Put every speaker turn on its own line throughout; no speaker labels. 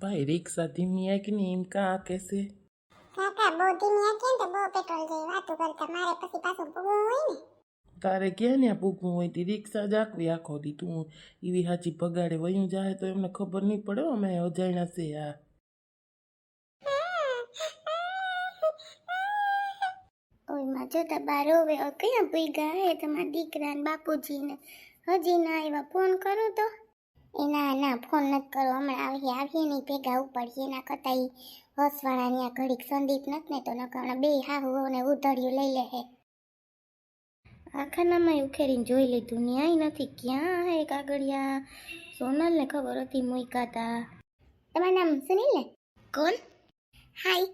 ભાઈ રિક્ષા ધીમી કે નહીં એમ કા આ કહેશે
કાકા બહુ ધીમી આંખે ને તો બહુ પેટ્રોલ જાય વાતો કરતા મારે પછી પાછું ભૂગવું હોય ને
તારે ક્યાં ત્યાં પૂગવું હોય તે રિક્ષા જાકવી આખો દી તું એવી હાચી પગાડે વયું જાય તો એમને ખબર નહીં પડે અમે અજાણ્યા છે આ
ઓયમાં જોતા બાર હવે ક્યાં ભૂગ્યા હે તમારા દીકરા ને બાપુજીને હજી ના આવ્યા ફોન કરું તો એ ના ના ફોન નથી કરો હમણાં આવીએ આવીએ નહીં ભેગા ઉપાડીએ. એના કરતાં એ હસવાળા આ ઘડીક સંદીપ નથી ને તો નકર હમણાં બે હાહુ ને ઉધડ્યું લઈ લે હે.
આખાનામાં ઉખેરીને જોઈ લીધું. ન્યાય નથી. ક્યાં હે કાગળિયા? સોનલને ખબર હતી મૂકાતા
તમારું નામ સુનિલ ને
કોણ?
હાય.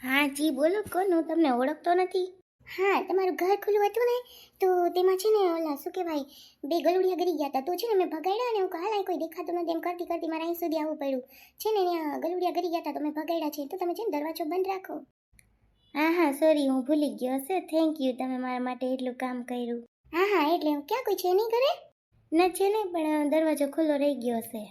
હા જી બોલો. કોણ? હું તમને ઓળખતો નથી.
હા તમારું ઘર ખુલ્લું હતું ને તો તેમાં છે ને ઓલા શું કહેવાય બે ગલુડિયા ગરી ગયા હતા. તો છે ને મેં ભગાડ્યા ને હું હાલાય કોઈ દેખાતું નથી એમ કરતી કરતી મારે અહીં સુધી આવવું પડ્યું. છે ને ગલુડિયા ગરી ગયા હતા તો મેં ભગાડ્યા છે. તો તમે છે ને દરવાજો બંધ રાખો.
હા હા સોરી હું ભૂલી ગયો હશે. થેન્ક યુ તમે મારા માટે એટલું કામ કર્યું.
હા હા એટલે ક્યાં કોઈ છે નહીં ઘરે?
ના છે ને પણ દરવાજો ખુલ્લો રહી ગયો હશે.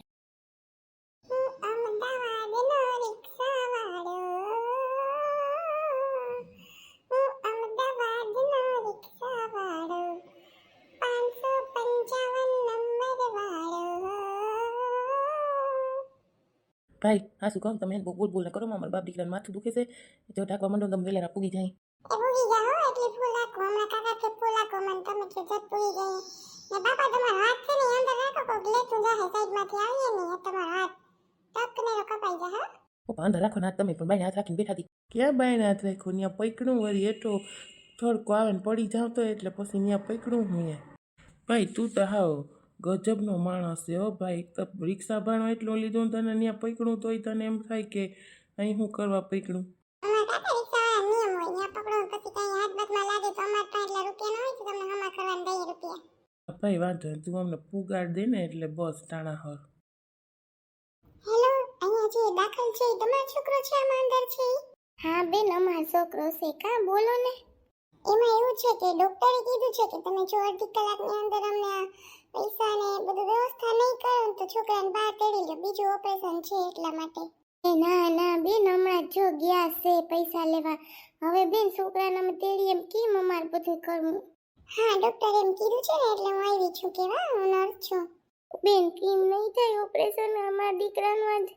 ભાઈ હા શું કહું? તમે બોલ બોલ ન કરો મારા બાપ દીકરાને માથું દુખે છે જો ઢાંકવા માંડો ને તમે વેલેરા પૂગી જાય.
એ ભૂગી જાઓ એટલે ફૂલ હમણાં કાકા કે ફૂલ રાખો મને તમે કે જત પૂરી ગઈ. ને બાપા તમારો હાથ છે ને એ અંદર રાખો કોક લેતું જાહે સાઈડમાંથી આવીએ ને તમારો હાથ ટકને કપાઈ જાય હા.
ઓ પાંધા રાખો ના તમે પણ બાઈને હાથ રાખીને બેઠા હતી ક્યાં બાઈને હાથ રાખ્યો? ત્યાં પૈકડું વળી એટો થડકો આવે ને પડી જાવ તો એટલે પછી ત્યાં પૈકડું હું એ ભાઈ તું તો હાવ ગજબનો માણસ છે. હો ભાઈ એક તો રિક્ષા ભાણો એટલો લીધો ને તને ત્યાં પૈકડું તોય તને એમ થાય કે અહીં હું કરવા પૈકડું?
અમારા કાકા રિક્ષાવાળા નિયમ હોય ત્યાં પકડો ને પછી કઈ હાથ બાથમાં લાગે તો અમારે પાસે એટલા રૂપિયા ન હોય તો તમને હમા કરવાના દઈએ રૂપિયા.
ભાઈ વાંધો નહીં તું અમને પુગાડ દે ને એટલે બસ ટાણા હર.
હેલો અહીંયા જે દાખલ છે તમારો છોકરો છે આમાં અંદર છે હા બેન અમારો છોકરો છે. કા બોલો ને? એમાં એવું છે કે ડોક્ટરે કીધું છે કે તમે જો અડધી કલાકની અંદર અમને આ પૈસા ને બધું વ્યવસ્થા નહીં કરો તો છોકરાને બહાર તેડી લો બીજું ઓપરેશન છે એટલા માટે. એ ના ના બેન હમણાં જો ગયા છે પૈસા લેવા. હવે બેન છોકરાને અમે તેડી એમ કેમ અમારે બધું કરવું? હા ડોક્ટર એમ કીધું છે ને એટલે હું આવી છું કેવા હું નર્સ છું. બેન કેમ નહીં થાય ઓપરેશન અમારા દીકરાનું આજ?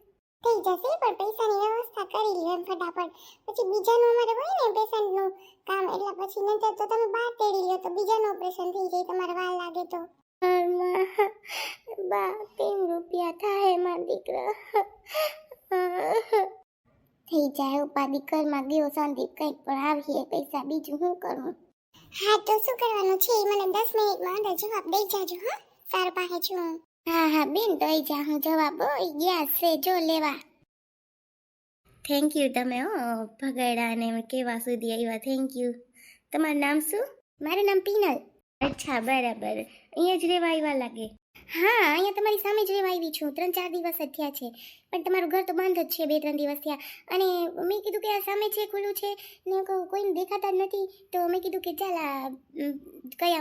થઈ જશે પણ પૈસાની વ્યવસ્થા કરી લ્યો એમ ફટાફટ. પછી બીજાનું અમારે હોય ને પેશન્ટનું કામ એટલે પછી નહીં તો તમે બહાર તેડી લ્યો તો બીજાનું ઓપરેશન થઈ જાય તમારે વાર લાગે તો. બા તીન રૂપિયા થાયમાં દીકરા. થઈ જાય ઉપાધિ ઘરમાં ગયો સંદીપ કંઈક પણ આવીએ પૈસા બીજું શું કરવું હા તો શું કરવાનું છે? મને દસ મિનિટમાં અંદર જવાબ દઈ જાજો હા. સારું પાસે છું હા. હા બેન દઈ જા હું જવાબ. ગયા છે જો લેવા.
થેન્ક યુ તમે હો. ભગાડ્યા અને કેવા સુધી આવ્યા. થેન્ક યુ તમારું નામ શું?
મારું નામ પીનલ.
અચ્છા બરાબર. અહીંયા જ રહેવા આવ્યા લાગે.
હા અહીંયા તમારી સામે જ રહેવા આવી છું. ત્રણ ચાર દિવસ જ થયા છે. પણ તમારું ઘર તો બંધ જ છે બે ત્રણ દિવસ થયા. અને મેં કીધું કે આ સામે છે ખુલ્લું છે. ને કોઈને દેખાતા જ નથી. તો મેં કીધું કે ચાલ આ ઉમ,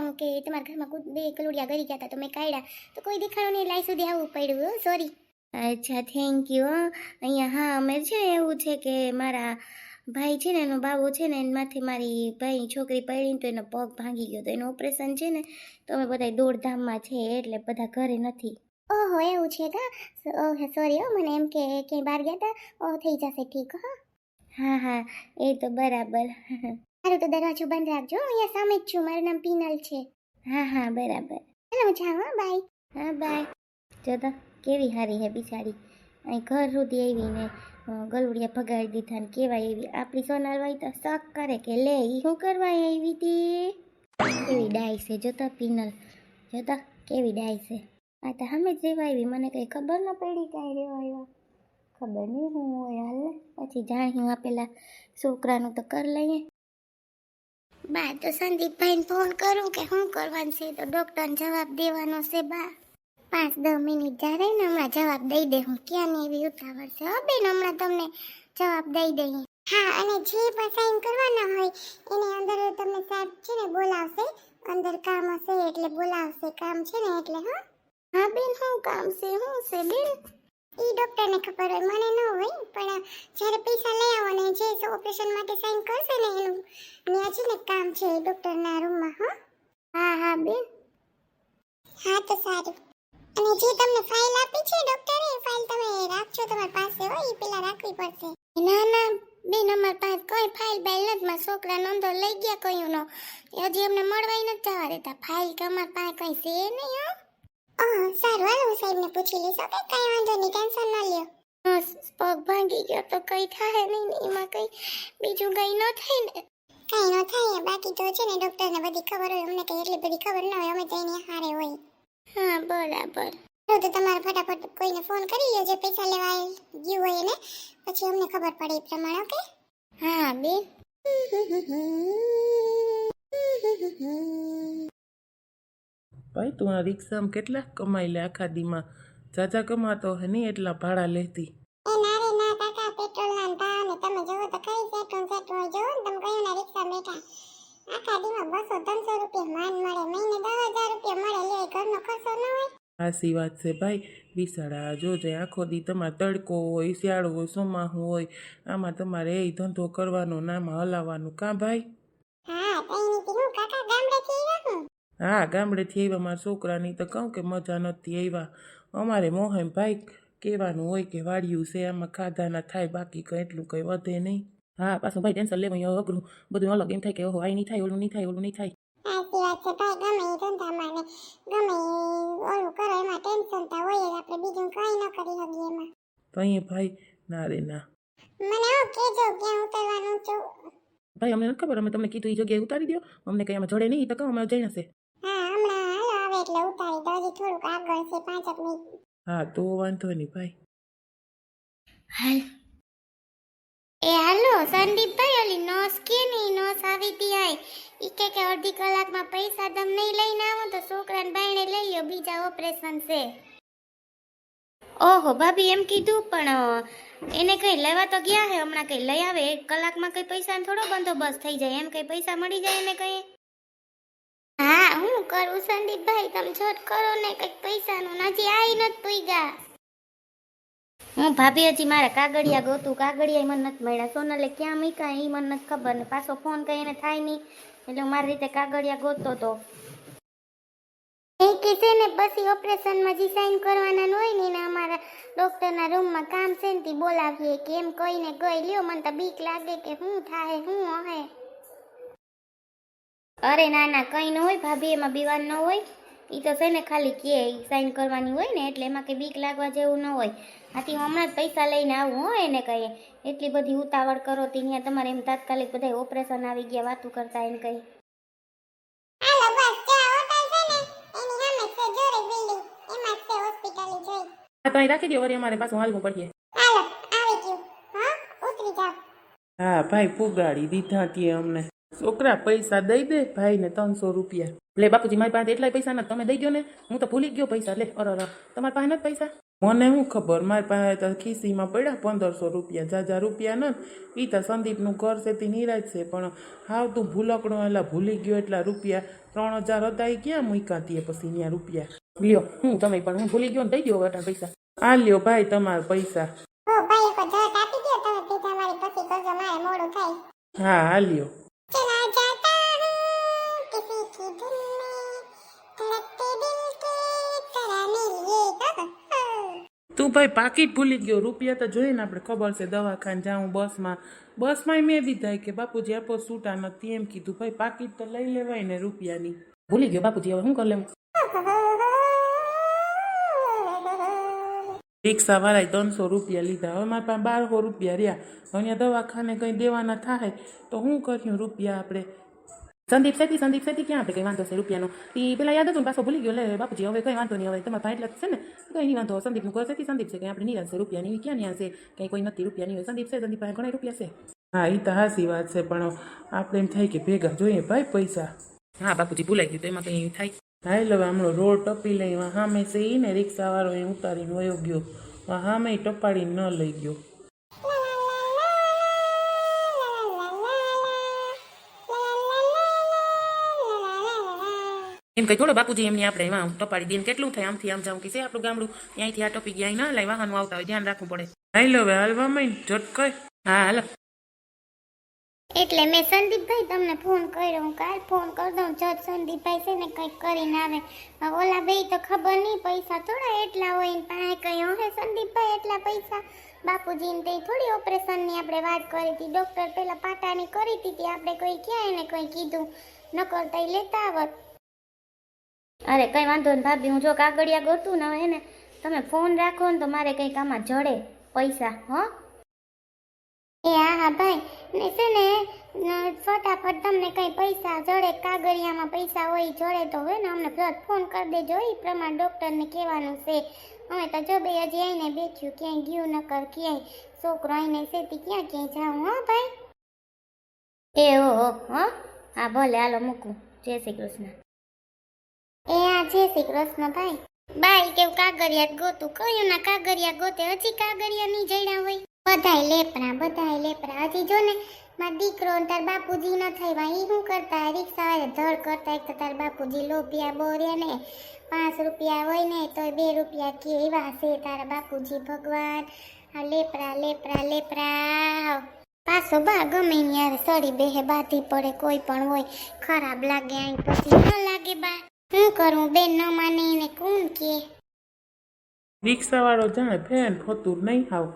હું કે તમારા ઘરમાં બે કલોડિયા ગરી ગયા હતા તો મેં કાઢ્યા. તો કોઈ દેખાડો નહીં લાઈ સુધી આવવું પડ્યું સોરી
અચ્છા થેન્ક યુ અહીંયા હા અમે છે એવું છે કે મારા ભાઈ છે ને એનો બાબો છે ને એમાંથી મારી ભાઈ છોકરી પડીને તો એનો પગ ભાંગી ગયો તો એનું ઓપરેશન છે ને તો અમે બધા દોડધામમાં છે એટલે બધા ઘરે નથી.
ઓહો એવું છે કા? ઓહો સોરી હો મને એમ કે કે બહાર ગયા હતા ઓહ થઈ જશે ઠીક હો.
હા હા એ તો બરાબર.
મારું તો દરવાજો બંધ રાખજો હું અહીંયા સામે જ છું મારું નામ પીનલ છે.
હા હા બરાબર.
ચાલો હું જાઉં હા બાય.
હા બાય. જો તો કેવી હારી હે બિચારી. અહીં ઘર સુધી આવીને અ, ગલુડિયા ભગાડી દીધા ને કેવાય એવી. આપણી સોનાલવાઈ તો શક કરે કે લે શું કરવા આવી હતી કેવી ડાય છે જોતા પીનલ. જોતા કેવી ડાય છે. આ તો સામે જ રહેવા આવી. મને કંઈ ખબર ન પડી કાંઈ રહેવા આવ્યા. ખબર નહીં હું હોય હાલ. પછી હું આપેલા છોકરાનું તો કર લઈએ.
બા, તો સંદીપભાઈને ફોન કરું કે શું કરવાનું છે? તો ડૉક્ટરને જવાબ દેવાનો છે બા. પાંચ, દસ મિનિટ જ્યારે ને હમણાં જવાબ દઈ દે હું ક્યાં ને એવી ઉતાવળ છે. હો બેન, હમણાં તમને જવાબ દઈ દઈએ હા, અને જે પણ સાઈન કરવાના હોય, એની અંદર તમને સાહેબ છે ને બોલાવશે. અંદર કામ હશે એટલે બોલાવશે. કામ છે ને એટલે, હા? હા બેન, શું કામ છે? શું છે બેન?
એ ડૉક્ટરને ખબર હોય, મને ન હોય, પણ જ્યારે પૈસા લઈ આવો ને જે ઓપરેશન માટે સાઈન કરશે ને એનું, ત્યાં છે ને કામ છે ડૉક્ટરના રૂમમાં હા? હા હા બેન. હા, તો સારું. અને જે તમને ફાઇલ આપી છે ડોક્ટરે એ ફાઇલ તમે રાખજો તમારી પાસે હોય એ પેલા રાખવી પડશે. ના ના બેન અમારી પાસે કોઈ ફાઇલ બાઇલ નથી મારા છોકરા નોંધો લઈ ગયા કયું નો હજી અમને મળવાય નથી જવા દેતા. ફાઇલ કે અમારી પાસે કઈ છે નહીં હો. હા સારું હાલો હું સાહેબને પૂછી લઈશ ઓકે? કઈ વાંધો નહીં ટેન્શન ના લ્યો. પગ ભાંગી ગયો તો કઈ થાય નહીં એમાં કઈ બીજું કઈ ન થાય ને. કઈ ન થાય બાકી તો છે ને ડૉક્ટરને બધી ખબર હોય અમને કઈ એટલી બધી ખબર ન હોય અમે તો એની હારે હોય. હા બરાબર. તો તમારે ફટાફટ કોઈને ફોન કરી લ્યો જે પૈસા લેવા ગયું હોય એને. પછી અમને ખબર પડે એ પ્રમાણે ઓકે? હા બેન.
ભાઈ તું આ રિક્ષામાં કેટલા કમાઈ લે? આખા દીમાં જાજા કમાતો હે નહીં એટલા ભાડા લેતી?
એ ના રે ના કાકા પેટ્રોલ ના ભાવ ને તમે જોવો તો કઈ સેટું સેટું જોવો ને તમે કયું ના રિક્ષા બેઠા. હોય.
સાચી વાત છે ભાઈ. બિસાડા જોજે, આખો દી તમારે તડકો હોય, શિયાળો હોય ચોમાસું હોય. આમાં તમારે એ ધંધો કરવાનો નામાં હલાવવાનું. કાં ભાઈ?
હા,
ગામડેથી આવ્યા. મારા છોકરાની તો કહું કે મજા નથી આવ્યા. અમારે મોહન ભાઈ કહેવાનું હોય કે વાળ્યું છે, આમાં ખાધાના થાય, બાકી કંઈ એટલું કંઈ વધે નહીં. હા પાછું ભાઈ ટેન્શન લેવું અઘરું બધું અલગ એમ થાય કે ઓહો આ નહીં થાય ઓલું નહીં થાય ઓલું નહીં થાય
સાચી વાત છે ભાઈ ગમે એ ધંધામાં ને ગમે ઓલું કરો એમાં ટેન્શન તા હોય જ આપણે બીજું કઈ ન કરી શકીએ એમાં
તો અહીંયા ભાઈ ના રે ના
મને એવું કેજો ક્યાં ઉતરવાનું છું
ભાઈ અમને નથી ખબર અમે તમને કીધું એ જગ્યાએ ઉતારી દો અમને કંઈ જડે નહીં તો કહો અમે જઈ હશે
હા હમણાં હાલો આવે એટલે ઉતારી દો હજી થોડુંક આગળ છે પાંચક મિનિટ
હા તો વાંધો નહીં ભાઈ
હાલ એ હાલો સંદીપભાઈ ઓલી નોસ કે નહીં નોસ આવી તી આય. ઈ કે કે અડધી કલાકમાં પૈસા તમ નહીં લઈને આવો તો છોકરાને બાયણે લઈ લ્યો, બીજા ઓપરેશન છે. ઓહો, ભાભી એમ કીધું, પણ એને કઈ લેવા તો ગયા હે, હમણાં કઈ લઈ આવે? એક કલાકમાં કઈ પૈસાનો થોડો બંદોબસ્ત થઈ જાય, એમ કઈ પૈસા મળી જાય એને કઈ? હા, હું કરું સંદીપભાઈ તમે છોટ કરો ને, કંઈક પૈસાનું. હજી આઈ નથી પૂગ્યા હું ભાભી હજી મારા કાગળિયા ગોતું કાગળિયા મને નથી મળ્યા. સોનલે ક્યાં મૂક્યા એ મને નથી ખબર ને પાછો ફોન કઈ એને થાય નહીં. એટલે હું મારી રીતે કાગળિયા ગોતતો તો. એ કે છે ને પછી ઓપરેશનમાં જે સાઈન કરવાના હોય ને એને અમારા ડોક્ટરના રૂમમાં કામ છે ને બોલાવીએ કે એમ કહીને ગઈ. લ્યો મને તો બીક લાગે કે શું થાય શું હે. અરે ના ના કંઈ ન હોય ભાભી એમાં બીવાન ન હોય. ઈ તો છે ને ખાલી કે સાઈન કરવાની હોય ને એટલે એમાં કંઈ બીક લાગવા જેવું ન હોય. આથી હું હમણાં જ પૈસા લઈને આવું હો એને કહીએ એટલી બધી ઉતાવળ કરો તી ત્યાં તમારે એમ તાત્કાલિક બધા ઓપરેશન આવી ગયા વાતું કરતા એને કહી
હાલો બસ જ્યાં હોટલ છે ને એની સામે છે જોરે બિલ્ડિંગ એમાં જ છે હોસ્પિટલ જોઈ.
હા તો અહીં રાખી દો વળી અમારે પાછું હાલવું પડીએ
હાલો આવી ગયું. હા ઉતરી જાઓ.
હા ભાઈ પુગાડી દીધા tie અમને. છોકરા પૈસા દઈ દે ભાઈને ત્રણસો રૂપિયા. લે બાપુજી મારી પાસે એટલાય પૈસા નથી તમે દઈ ગયો ને. હું તો ભૂલી ગયો પૈસા. લે અરે અરે તમારી પાસે નથી પૈસા? મને શું ખબર મારી પાસે તો ખિસ્સીમાં પડ્યા પંદરસો રૂપિયા. જાજા રૂપિયા ન એ તો સંદીપનું ઘર છે તે નિરાજ છે પણ હાવ તું ભૂલકડો એટલા ભૂલી ગયો એટલા રૂપિયા. ત્રણ હજાર હતા એ ક્યાં મૂક્યા tie પછી ત્યાં રૂપિયા? લ્યો હું તમે પણ હું ભૂલી ગયો ને દઈ ગયો અઢાર પૈસા. આ લ્યો ભાઈ તમારા પૈસા. હા
ભાઈ
તું ભાઈ પાકીટ ભૂલી ગયો. રૂપિયા તો જોઈએ ને આપણે ખબર છે દવાખાને જાઉં, બસમાં. બસમાં મેં દીધા કે બાપુજી આપો છૂટા નથી એમ કીધું. ભાઈ પાકીટ તો લઈ લેવાય ને રૂપિયાની. ભૂલી ગયો બાપુજી, હવે શું કરી લેવું? રિક્ષા વાળાએ ત્રણસો રૂપિયા લીધા. હવે મારા પાસે બારસો રૂપિયા રહ્યા. અહીંયા દવાખાને કંઈ દેવાના થાય તો શું કર્યું રૂપિયા આપણે સંદીપ સેતી સંદીપ સેતી ક્યાં આપણે કંઈ વાંધો છે રૂપિયાનો એ પેલા યાદ હતું પાછો ભૂલી ગયો લે બાપુજી હવે કંઈ વાંધો નહીં હવે તમારા ભાઈ એટલે છે ને કંઈ નહીં વાંધો સંદીપનું ઘર સેતી સંદીપ છે કંઈ આપણે નિરાશ છે રૂપિયાની એ ક્યાં ન્યા છે કંઈ કોઈ નથી રૂપિયાની હોય સંદીપ છે સંદીપ પાસે ઘણા રૂપિયા છે હા એ તો હાસી વાત છે પણ આપણે એમ થાય કે ભેગા જોઈએ ભાઈ પૈસા હા બાપુજી ભૂલાઈ ગયું તો એમાં કંઈ થાય હા એટલે હવે હમણાં રોડ ટપી લઈ સામે છે ને રિક્ષાવાળો એ ઉતારીને વયો ગયો વા સામે ટપાડીને ન લઈ ગયો એમ કઈ થોડો બાપુજી એમની આપણે એમાં ટપાડી દઈને કેટલું થાય આમથી આમ જાઉં કે છે આપણું ગામડું. ત્યાંથી આ ટોપી ગયા ના લાય વાહનો આવતા હોય ધ્યાન રાખવું પડે. હાલ હવે હાલવા માંડ ઝટકાય હા હાલો.
એટલે મેં સંદીપભાઈ તમને ફોન કર્યો હું કાલ ફોન કરી દઉં જો સંદીપભાઈ છે ને કંઈક કરીને આવે. ઓલા બે તો ખબર નહીં પૈસા થોડા એટલા હોય ને પાસે કઈ હે સંદીપભાઈ એટલા પૈસા? બાપુજીને તે થોડી ઓપરેશનની આપણે વાત કરી હતી. ડૉક્ટર પેલા પાટાની કરી હતી આપણે કોઈ ક્યાં એને કોઈ કીધું. નકર તઈ લેતા આવત.
અરે કઈ વાંધો નહીં ભાભી હું જો કાગળિયા ગોતું ને હે ને તમે ફોન રાખો ને તો મારે કંઈક આમાં જડે પૈસા હો?
એ હા હા ભાઈ. ને છે ને ફટાફટ તમને કઈ પૈસા જડે કાગળિયામાં પૈસા હોય જડે તો હોય ને અમને ફોન કરી દેજો એ પ્રમાણે ડૉક્ટરને કહેવાનું છે. અમે તો જો બે હજી આવીને બેઠ્યું ક્યાંય ગયું નકર ક્યાંય છોકરો આવીને સેતી ક્યાં ક્યાંય જાઉં હો ભાઈ?
એ હો હો? હા ભલે હાલો મૂકું. જય શ્રી કૃષ્ણ.
એ આ જય શ્રી કૃષ્ણ ભાઈ બાઈ કેવું કાગરિયા ગોતું. કયું ના કાગળિયા ગોતે? હજી કાગરિયા ની જડ્યા હોય. બધાય લેપરા બધાય લેપરા. હજી જો ને, માર દીકરો તાર બાપુજી ન થાય. ઈ શું કરતા? રિક્ષા વાળા ધડ કરતા. એક તો તાર બાપુજી લોપિયા બોર્યા ને. પાંચ રૂપિયા હોય ને, તોય બે રૂપિયા કે એવા છે તારા બાપુજી ભગવાન. આ લેપરા લેપરા લેપરા. પાછો બા ગમે યાર સડી બેહે બાધી પડે. કોઈ પણ હોય, ખરાબ લાગે આઈ પછી ન લાગે બા. શું કરું? બેન, ન માને ને કોણ કે?
રિક્ષાવાળો જાણે ફેન ફતું નહીં આવ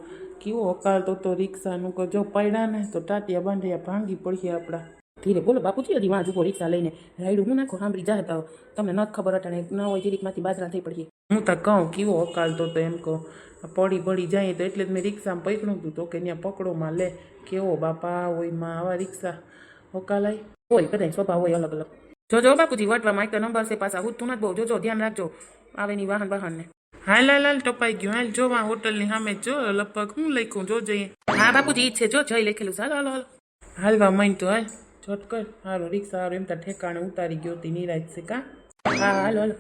કેવો અકાલતો તો રિક્ષાનું કે જો પડ્યા ને તો ટાટિયા બાંધ્યા ભાંગી પડીએ આપણા. ધીરે બોલો, બાપુજી, હજી વાં જુઓ રિક્ષા લઈને. રાયડું હું નાખો, સાંભળી જાય તો તમને નથી ખબર અટાણે, ન હોય જીરીકમાંથી બાજરા થઈ પડીએ. હું તો કહું, કેવો અકાલતો તો એમ કહું. પડી પડી જાય તો એટલે જ મેં રિક્ષામાં પકડ્યું હતું તો કે ત્યાં પકડોમાં લે. કેવો બાપા હોયમાં આવા રિક્ષા અકાલાય હોય કદાચ સ્વભાવ હોય અલગ અલગ. જોજો બાપુજી વટવા માઇક નંબર છે પાછા. હું તું નથી બહુ. જોજો ધ્યાન રાખજો. આવે ની વાહન વાહન ને હાલ હાલ હાલ, ટપાઈ ગયું. હાલ, જો, આ હોટલની સામે જો લગભગ હું લખ્યું, જો, જઈએ. હા, બાપુજી ઈચ્છે જો જઈ લખેલું છે. હાલો હાલો હાલો. હાલવા માંડ તો, હાલ. ઝટ હારો, રિક્ષા હારો, એમ તો ઠેકાણે ઉતારી ગયો તી નિરાજ છે કા? હા, હાલો હાલો.